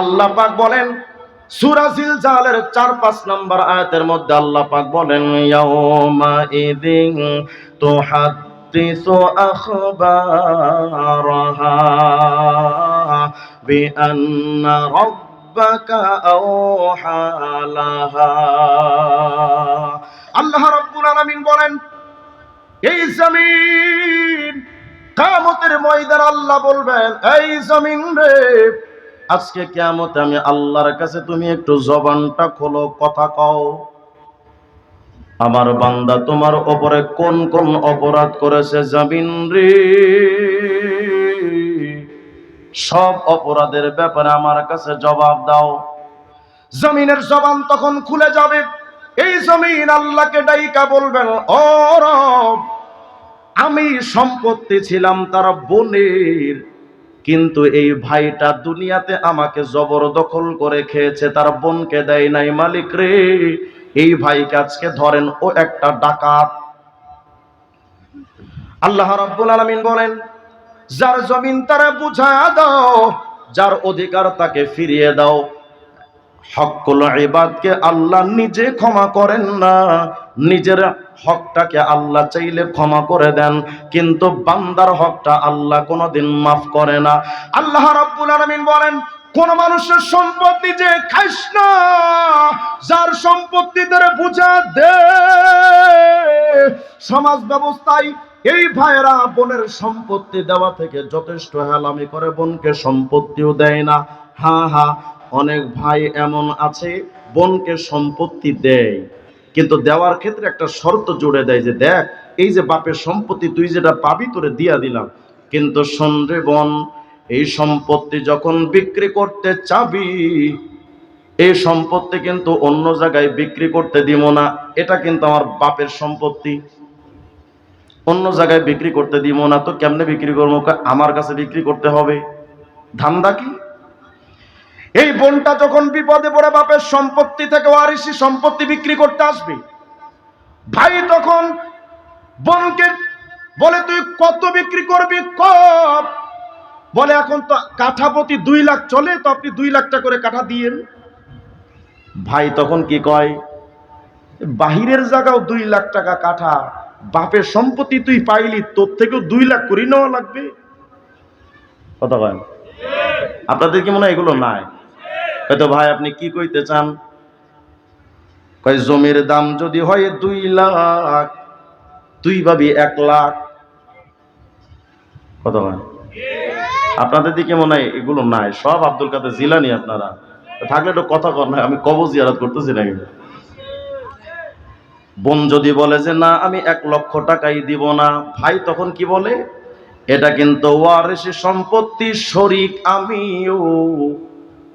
আল্লাহ পাক বলেন, সূরা জিলজালের 4 5 নম্বর আয়াতের মধ্যে আল্লাহ পাক বলেন, ইয়াউমা ইদিন আল্লাহ রাব্বুল আলামিন বলেন, এই জমিন কামতের ময়দান আল্লাহ বলবেন, এই জমিন রে আজকে কেমতে আমি আল্লাহর কাছে তুমি একটু জবানটা খোলো, কথা কও। আমার বান্দা তোমার ওপরে কোন কোন অপরাধ করেছে জামিন রে? সব অপরাধের ব্যাপারে আমার কাছে জবাব দাও। জমিনের জবান তখন খুলে যাবে। এই জমিন আল্লাহকে ডাইকা বলবেন, ও আমি সম্পত্তি ছিলাম তার বোনের কিন্তু এই ভাইটা দুনিয়াতে আমাকে জবরদখল করে খেয়েছে, তার বোনকে দেয় নাই। মালিক রে, এই ভাইকে আজকে ধরেন ও একটা ডাকাত। আল্লাহ রাব্বুল আলামিন বলেন, যার জমিন তারা বুঝা দাও, যার অধিকার তাকে ফিরিয়ে দাও। হকুল ইবাদকে আল্লাহ নিজে ক্ষমা করেন না। নিজের হকটাকে আল্লাহ চাইলে ক্ষমা করে দেন, কিন্তু বান্দার হকটা আল্লাহ কোনোদিন মাফ করে না। আল্লাহ রাব্বুল আলামিন বলেন, কোন মানুষের খাইস না, যার সম্পত্তি ধরে বুঝা দে। সমাজ ব্যবস্থায় এই ভাইয়েরা বোনের সম্পত্তি দেওয়া থেকে যথেষ্ট হেলামি করে, বোনকে সম্পত্তিও দেয় না। হ্যাঁ হ্যাঁ অনেক ভাই এমন আছে, বোনকে সম্পত্তি দেয়, কিন্তু দেওয়ার ক্ষেত্রে একটা শর্ত জুড়ে দেয় যে, দেখ, এই যে বাপের সম্পত্তি তুই যেটা পাবি তোরে দিয়া দিলাম। কিন্তু সন্দ্রে বোন, এই সম্পত্তি যখন বিক্রি করতে চাবি, এই সম্পত্তি কিন্তু অন্য জায়গায় বিক্রি করতে দিব না, এটা কিন্তু আমার বাপের সম্পত্তি। অন্য জায়গায় বিক্রি করতে দিব না, তো কেমনে বিক্রি করব? আমার কাছে বিক্রি করতে হবে। ধান্দা কি? এই বোনটা যখন বিপদে পড়ে বাপের সম্পত্তি থেকে ওয়ারিসি সম্পত্তি বিক্রি করতে আসবে, ভাই তখন বোনকে বলে, তুই কত বিক্রি করবি? কপ বলে, এখন তো কাঠা প্রতি দুই লাখ চলে, তো আপনি দুই লাখ টাকা করে কাঠা দিয়েন। ভাই তখন কি কয়, বাহিরের জায়গাও দুই লাখ টাকা কাঠা, বাপের সম্পত্তি তুই পাইলি, তোর থেকেও দুই লাখ করে নেওয়া লাগবে? কথা কয় আপনাদের কি মনে হয় এগুলো নাই? হয়তো ভাই, আপনি কি কইতে চান? কয়, জমির দাম যদি হয় দুই লাখ তুই ভাবি এক লাখ। কত হয় আপনাদের দিকে মনে হয় এগুলো নাই, সব আব্দুল কাদের জিলানি আপনারা। থাকলে একটু কথা কর না আমি কবজ জিয়ারত করতেছি না কিন্তু বোন যদি বলে যে, না, আমি এক লক্ষ টাকাই দিব না। ভাই তখন কি বলে? এটা কিন্তু ওয়ারিসি সম্পত্তি শরিক আমিও।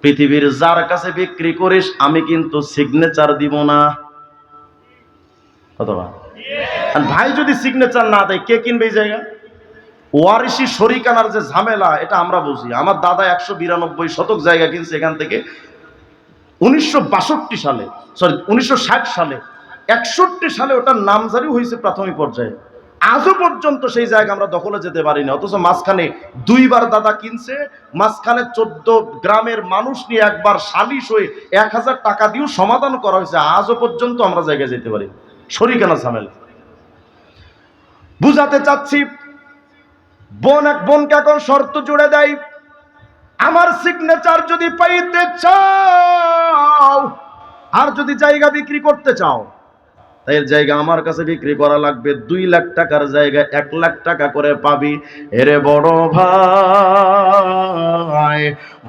পৃথিবীর যার কাছে বিক্রি করিস, আমি কিন্তু সিগনেচার দিব না। আর ভাই যদি সিগনেচার না দেয়, কে কিনবে এই জায়গা? ওয়ারিসি শরিক আনার যে ঝামেলা, এটা আমরা বুঝি। আমার দাদা একশো বিরানব্বই শতক জায়গা কিনছে এখান থেকে। উনিশশো বাষট্টি সালে সরি উনিশশো ষাট সালে, একষট্টি সালে ওটার নামজারি হয়েছে প্রাথমিক পর্যায়ে। আজও পর্যন্ত সেই জায়গা আমরা দখলে যেতে পারিনি। অথচ মাঝখানে দুইবার দাদা কিনছে, মাঝখানে চোদ্দ গ্রামের মানুষ নিয়ে একবার সালিশ হয়ে এক হাজার টাকা দিয়েও সমাধান করা হয়েছে। আজও পর্যন্ত আমরা জায়গায় যেতে পারি শরিকানা ঝামেলা বুঝাতে চাচ্ছি, বোন এক বোনকে এখন শর্ত জুড়ে দেয়, আমার সিগনেচার যদি পাইতে চাও, আর যদি জায়গা বিক্রি করতে চাও তাই জায়গা আমার কাছে বিক্রি করা লাগবে। দুই লাখ টাকার জায়গায় এক লাখ টাকা করে পাবি। এরে বড় ভাই,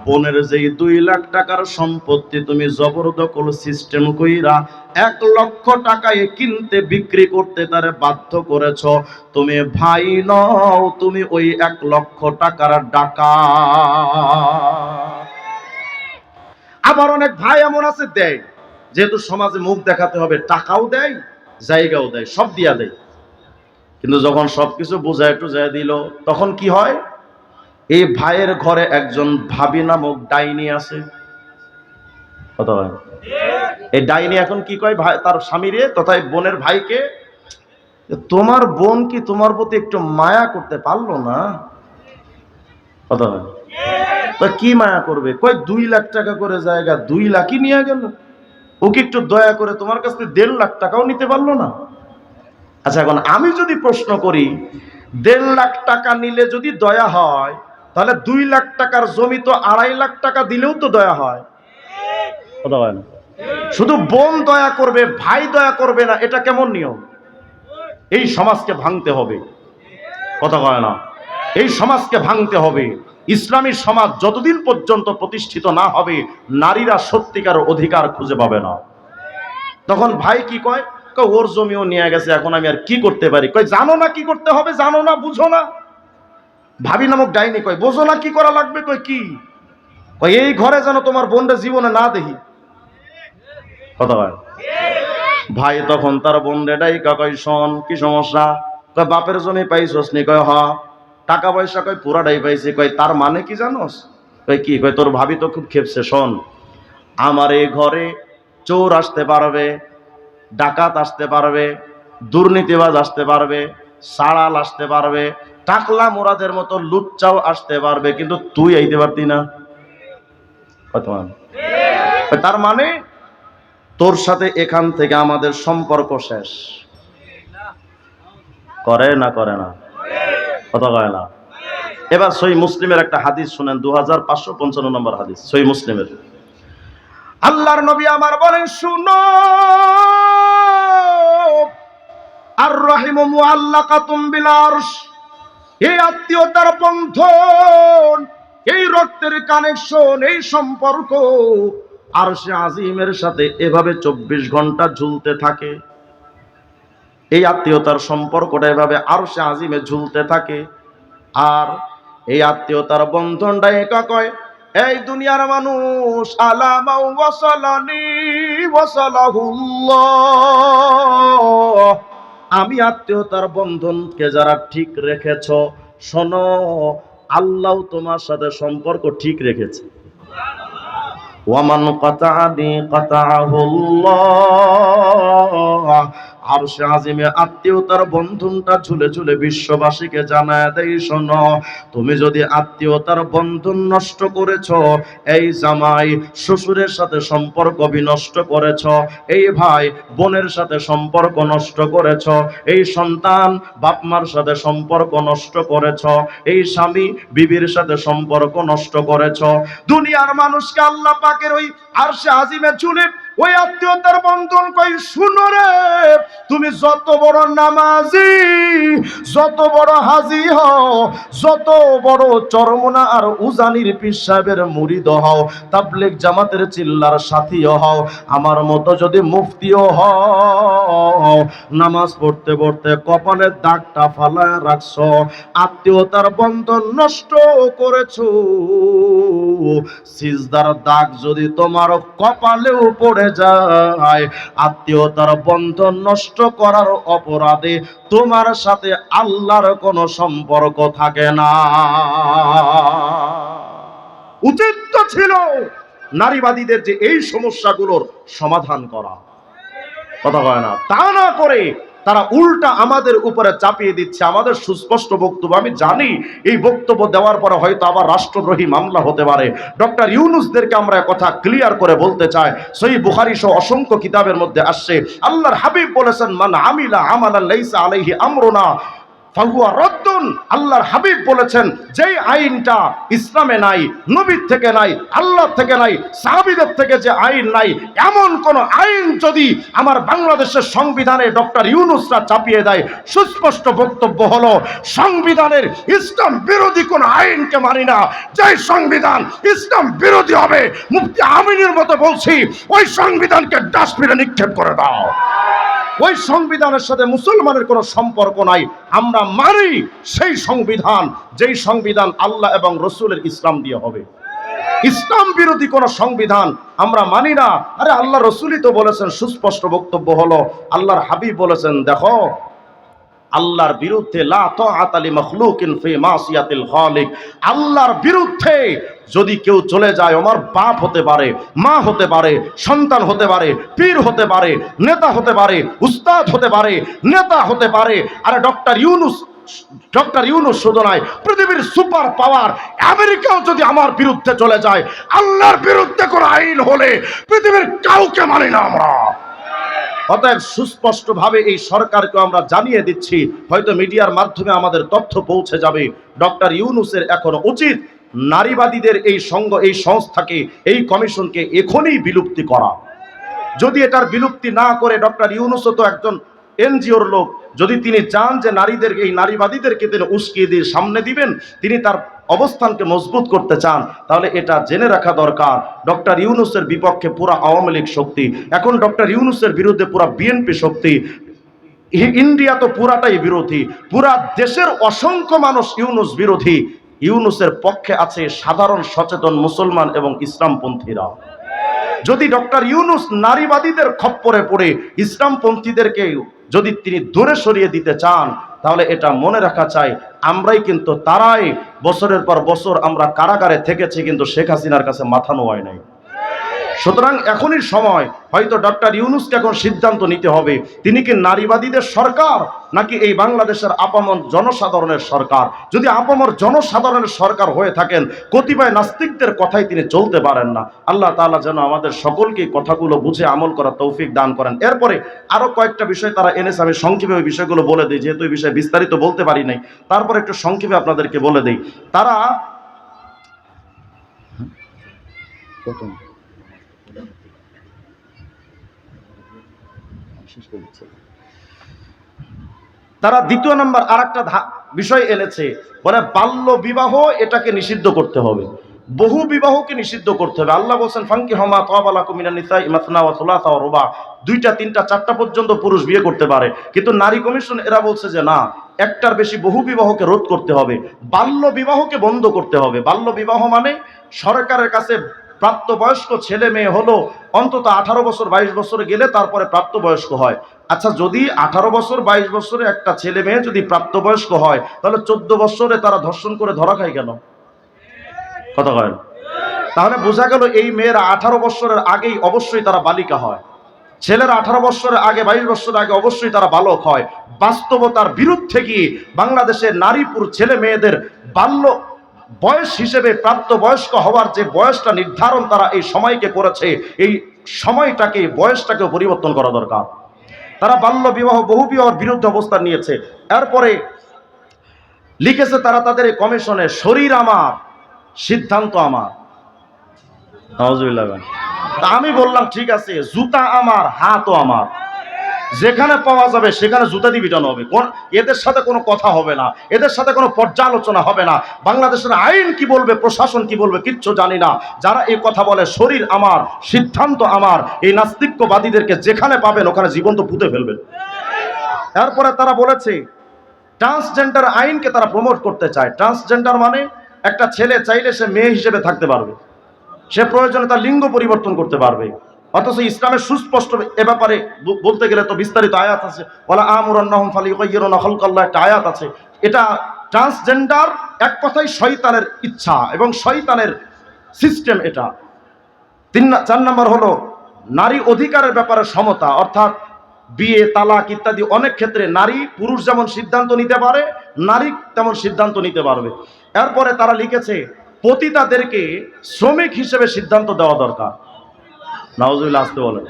বোনের যেই দুই লাখ টাকার সম্পত্তি তুমি জবরদখল সিস্টেম কইরা এক লক্ষ টাকায় কিনতে বিক্রি করতে তারে বাধ্য করেছ। তুমি ভাই নও, তুমি ওই এক লক্ষ টাকার ডাকা। আবার অনেক ভাই এমন আছে দেয় যেহেতু সমাজে মুখ দেখাতে হবে, টাকাও দেয়, জায়গাও দেয়, সব দিয়া দেয়। কিন্তু যখন সবকিছু বোঝায় টুজায় দিল, তখন কি হয়? এই ভাইয়ের ঘরে একজন ভাবি নামক ডাইনি আছে। এই ডাইনি এখন কি কয়? ভাই, তার স্বামীরে তথা বোনের ভাইকে তোমার বোন কি তোমার প্রতি একটু মায়া করতে পারল না? কথা হয় কি মায়া করবে? কয়, দুই লাখ টাকা করে জায়গা, দুই লাখই নিয়ে গেল। ওকে একটু দয়া করে তোমার কাছ থেকে দেড় লাখ টাকাও নিতে পারল না? আচ্ছা এখন আমি যদি প্রশ্ন করি, দেড় লাখ টাকা নিলে যদি দয়া হয়, তাহলে দুই লাখ টাকার জমি তো আড়াই লাখ টাকা দিলেও তো দয়া হয়। কথা না? শুধু বোন দয়া করবে, ভাই দয়া করবে না, এটা কেমন নিয়ম? এই সমাজকে ভাঙতে হবে। কথা কয় না? এই সমাজকে ভাঙতে হবে। ইসলামী সমাজ যতদিন পর্যন্ত প্রতিষ্ঠিত না হবে, নারীরা সত্যিকার অধিকার খুঁজে পাবে না। তখন ভাই কি কয়? ওর জমিও নিয়ে গেছে, এখন আমি আর কি করতে পারি? কয়, জানো না কি করতে হবে, জানো না, বুঝো না। ভাবি নামক ডাইনি কয়, বোঝো না কি করা লাগবে? কয়, কি? কয়, এই ঘরে যেন তোমার বোনটা জীবনে না দেখি। কথা হয় ভাই তখন তার বোন রেডাই কয়, শোন, কি সমস্যা? কয়, বাপের জমি পাইছস নি? কয় হ টাকা পয়সা কয় পুরাটাই পাইছে, কয়, তার মানে কি জানোস? কয়, কি, কয়, তোর ভাবি তো খুব খেপছে, শোন। আমার এই ঘরে চোর আসতে পারবে, ডাকাত আসতে পারবে, দুর্নীতিবাজ আসতে পারবে, সাড়াল আসতে পারবে, টাকলা মোরাদের মতো লুচ্চাও আসতে পারবে, কিন্তু তুই আইতে পারতি না। তার মানে তোর সাথে এখান থেকে আমাদের সম্পর্ক শেষ। করে না করে না। কত কয় না। এবার সই মুসলিমের একটা হাদিস শুনেন দু হাজার পাঁচশো পঞ্চান্ন নম্বর হাদিস সই মুসলিমের। আল্লাহর নবী আমার বলেন, শুনো আর রহিম মুআল্লাকাতুম বিল আরশ এই আত্মীয়তার বন্ধন, এই রক্তের কানেকশন, এই সম্পর্ক আর সে আজিমের সাথে এভাবে চব্বিশ ঘণ্টা ঝুলতে থাকে। এই আত্মীয়তার সম্পর্কটা এভাবে আর সে আজিমে ঝুলতে থাকে। আর এই আত্মীয়তার বন্ধনটা একা কয়, এই দুনিয়ার মানুষ আলামা ওয়াসালানি ওয়াসালাহুল্লাহ। আমি আত্মীয়তার বন্ধনকে যারা ঠিক রেখেছ, শোনো, আল্লাহ তোমার সাথে সম্পর্ক ঠিক রেখেছে। ওয়ামান কাতানি কাতাহুল্লাহ আজিমে আত্মীয়তার বন্ধনটা ঝুলে ঝুলে বিশ্ববাসীকে জানায় দেই তুমি যদি আত্মীয়তার বন্ধন নষ্ট করেছ, এই জামাই শ্বশুরের সাথে সম্পর্ক বিনষ্ট করেছ, এই ভাই বোনের সাথে সম্পর্ক নষ্ট করেছ, এই সন্তান বাপমার সাথে সম্পর্ক নষ্ট করেছ, এই স্বামী বিবির সাথে সম্পর্ক নষ্ট করেছ। দুনিয়ার মানুষকে আল্লাহ পাকের ওই আর সে আজিমে চুলে ওই আত্মীয়তার বন্ধন কই? শুনো রে, তুমি যত বড় নামাজি, যত বড় হাজি হও, যত বড় চরমনা আর উজানির পীর সাহেবের মুরিদ হও, তাবলিগ জামাতের চিল্লার সাথীও হও, আমার মতো যদি মুফতিও হও, নামাজ পড়তে পড়তে কপালের দাগটা ফালায় রাখছো, আত্মীয়তার বন্ধন নষ্ট করেছ, সিজদার দাগ যদি তোমার কপালেও পড়ে যায়। আত্মীয়তার বন্ধন নষ্ট করার অপরাধে তোমার সাথে আল্লাহর কোনো সম্পর্ক থাকে না। উচিত তো ছিল নারীবাদীদের যে এই সমস্যাগুলোর সমাধান করা। কথা হয় না। তা না করে তারা উল্টা আমাদের উপরে চাপিয়ে দিচ্ছে, আমাদের সুস্পষ্ট বক্তব্য। আমি জানি এই বক্তব্য দেওয়ার পরে হয়তো আবার রাষ্ট্রদ্রোহী মামলা হতে পারে। ডক্টর ইউনুসদেরকে আমরা কথা ক্লিয়ার করে বলতে চাই সই বুখারি সহ অসংখ্য কিতাবের মধ্যে আসছে, আল্লাহর হাবিব বলেছেন, মান আমিলা আমালা লাইসা আলাইহি আমরুনা। ফাহুয়া রদ্দুন, আল্লাহর হাবিব বলেছেন, যেই আইনটা ইসলামে নাই, নবীর থেকে নাই আল্লাহ থেকে নাই, সাহাবিদের থেকে যে আইন নাই, এমন কোন আইন যদি আমার বাংলাদেশের সংবিধানে ডক্টর ইউনুসরা চাপিয়ে দেয়, সুস্পষ্ট বক্তব্য হলো, সংবিধানের ইসলাম বিরোধী কোন আইনকে মানি না। যে সংবিধান ইসলাম বিরোধী হবে, মুফতি আমিনের মতো বলছি, ওই সংবিধানকে ডাস্টবিনে নিক্ষেপ করে দাও। ওই সংবিধানের সাথে মুসলমানের কোনো সম্পর্ক নাই। আমরা মানি সেই সংবিধান, যেই সংবিধান আল্লাহ এবং রসুলের ইসলাম দিয়ে হবে। ইসলাম বিরোধী কোন সংবিধান আমরা মানি না। আরে আল্লাহ রসুলই তো বলেছেন, সুস্পষ্ট বক্তব্য হলো, আল্লাহর হাবিব বলেছেন, দেখো, আল্লাহর বিরুদ্ধে আল্লাহর বিরুদ্ধে যদি কেউ চলে যায় আমার বাপ হতে পারে, মা হতে পারে, সন্তান হতে পারে, পীর হতে পারে, নেতা হতে পারে, উস্তাদ হতে পারে, নেতা হতে পারে, আরে ডক্টর ইউনুস ডক্টর ইউনুস শুধু পৃথিবীর সুপার পাওয়ার, আমেরিকাও যদি আমার বিরুদ্ধে চলে যায়, আল্লাহর বিরুদ্ধে কোনো আইন হলে পৃথিবীর কাউকে মানি না আমরা। অতএব সুস্পষ্টভাবে এই সরকারকে আমরা জানিয়ে দিচ্ছি, হয়তো মিডিয়ার মাধ্যমে আমাদের তথ্য পৌঁছে যাবে। ডক্টর ইউনুসের এখন উচিত নারীবাদীদের এই সঙ্গ, এই সংস্থাকে, এই কমিশনকে এখনই বিলুপ্তি করা। যদি এটার বিলুপ্তি না করে ডক্টর ইউনুসও তো একজন এনজিওর লোক, যদি তিনি চান যে নারীদের, এই নারীবাদীদেরকে তিনি উস্কিয়ে দিয়ে সামনে দিবেন, তিনি তার অবস্থানকে মজবুত করতে চান, তাহলে এটা জেনে রাখা দরকার। ডক্টর ইউনুসের বিপক্ষে পুরা আওয়ামী লীগ শক্তি, এখন ডক্টর ইউনুসের বিরুদ্ধে পুরা বিএনপি শক্তি। ইন্ডিয়া তো পুরাটাই বিরোধী, পুরা দেশের অসংখ্য মানুষ ইউনুস বিরোধী। ইউনুসের পক্ষে আছে সাধারণ সচেতন মুসলমান এবং ইসলামপন্থীরা। যদি ডক্টর ইউনুস নারীবাদীদের খপ্পরে পড়ে ইসলামপন্থীদেরকে যদি তিনি দূরে সরিয়ে দিতে চান, তাহলে এটা মনে রাখা চাই, আমরাই কিন্তু তারাই বছরের পর বছর আমরা কারাগারে থেকেছি, কিন্তু শেখ হাসিনার কাছে মাথা নোয়ায় নাই। সুতরাং এখনই সময়। হয়তো ডক্টর ইউনুসকে এখন সিদ্ধান্ত নিতে হবে। তিনি কি নারীবাদীদের সরকার, নাকি এই বাংলাদেশের আপামর জনসাধারণের সরকার? যদি আপামর জনসাধারণের সরকার হয়ে থাকেন, কতিপয় নাস্তিকদের কথাই তিনি চলতে পারেন না। আল্লাহ তাআলা যেন আমাদের সকলকে কথাগুলো বুঝে আমল করার তৌফিক দান করেন। এরপরে আরও কয়েকটা বিষয় তারা এনেছে, আমি সংক্ষেপে ওই বিষয়গুলো বলে দিই, যেহেতু এই বিষয়ে বিস্তারিত বলতে পারি নাই। তারপর একটু সংক্ষেপে আপনাদেরকে বলে দিই। তারা প্রথম তারা দ্বিতীয় নম্বর আর একটা বিষয় এনেছে, বলে বাল্য বিবাহ এটাকে নিষিদ্ধ করতে হবে। বহু বিবাহকে নিষিদ্ধ করতে হবে। আল্লাহ বলছেন ফাঙ্কি হমা তোয়াবালা কুমিনা নিসা ইমাসনা ওয়া সুলাসা ওয়া রুবা। দুইটা, তিনটা, চারটা পর্যন্ত পুরুষ বিয়ে করতে পারে। কিন্তু নারী কমিশন এরা বলছে যে, না, একটার বেশি বহু বিবাহকে রোধ করতে হবে। বাল্য বিবাহকে বন্ধ করতে হবে। বাল্য বিবাহ মানে সরকারের কাছে প্রাপ্তবয়স্ক ছেলে মেয়ে হলো, অন্তত আঠারো বছর বাইশ বছরে গেলে তারপরে প্রাপ্তবয়স্ক হয়। আচ্ছা যদি আঠারো বছর বাইশ বছরে একটা ছেলে মেয়ে যদি প্রাপ্তবয়স্ক হয়, তাহলে চোদ্দ বছরে তারা ধর্ষণ করে ধরা খায় কেন? কথা কয় তাহলে বোঝা গেল এই মেয়েরা আঠারো বছরের আগেই অবশ্যই তারা বালিকা হয়। ছেলেরা আঠারো বছরের আগে, বাইশ বছর আগে অবশ্যই তারা বালক হয়। বাস্তবতার বিরুদ্ধে গিয়ে বাংলাদেশের নারী নারীপুর ছেলে মেয়েদের বাল্য বয়স হিসেবে প্রাপ্তবয়স্ক হওয়ার যে বয়সটা নির্ধারণ তারা এই সময়কে করেছে, এই সময়টাকে, বয়সটাকে পরিবর্তন করা দরকার। তারা বাল্য বিবাহ বহু বিবাহের বিরুদ্ধে অবস্থান নিয়েছে। এরপরে লিখেছে তারা তাদের কমিশনে, শরীর আমার, সিদ্ধান্ত আমার। আমি বললাম, ঠিক আছে, জুতা আমার, হাতও আমার। যেখানে পাওয়া যাবে, সেখানে জুতা দিয়ে পিটানো হবে। কোন এদের সাথে কোনো কথা হবে না। এদের সাথে কোনো পর্যালোচনা হবে না। বাংলাদেশের আইন কি বলবে, প্রশাসন কি বলবে, কিচ্ছু জানি না। যারা এই কথা বলে, শরীর আমার, সিদ্ধান্ত আমার, এই নাস্তিক্যবাদীদেরকে যেখানে পাবেন, ওখানে জীবন্ত পুঁতে ফেলবেন। এরপরে তারা বলেছে, ট্রান্সজেন্ডার আইনকে তারা প্রমোট করতে চায়। ট্রান্সজেন্ডার মানে একটা ছেলে চাইলে সে মেয়ে হিসেবে থাকতে পারবে। সে প্রয়োজনে তার লিঙ্গ পরিবর্তন করতে পারবে। অথচ ইসলামের সুস্পষ্ট এ ব্যাপারে বলতে গেলে তো বিস্তারিত আয়াত আছে। বলা আমুরান্নাহম একটা আয়াত আছে। এটা ট্রান্সজেন্ডার এক কথাই শয়তানের ইচ্ছা এবং শয়তানের সিস্টেম এটা। তিন চার নম্বর হলো, নারী অধিকারের ব্যাপারে সমতা, অর্থাৎ বিয়ে, তালাক ইত্যাদি অনেক ক্ষেত্রে নারী পুরুষ যেমন সিদ্ধান্ত নিতে পারে, নারী তেমন সিদ্ধান্ত নিতে পারবে। এরপরে তারা লিখেছে, পতিতাদেরকে শ্রমিক হিসেবে সিদ্ধান্ত দেওয়া দরকার। নাওজুবিল্লাহ, আসতে বলেন।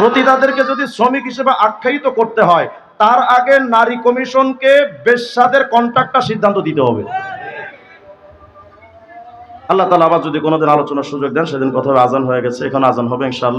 প্রতিদাদেরকে যদি শ্রমিক হিসেবে আখ্যায়িত করতে হয়, তার আগে নারী কমিশনকে বেশ্যাদের কন্ট্রাক্টটা সিদ্ধান্ত দিতে হবে। আল্লাহ তালা আবার যদি কোনোদিন আলোচনার সুযোগ দেন, সেদিন কথা আজান হয়ে গেছে। এখন আজান হবে, ইনশাআল্লাহ।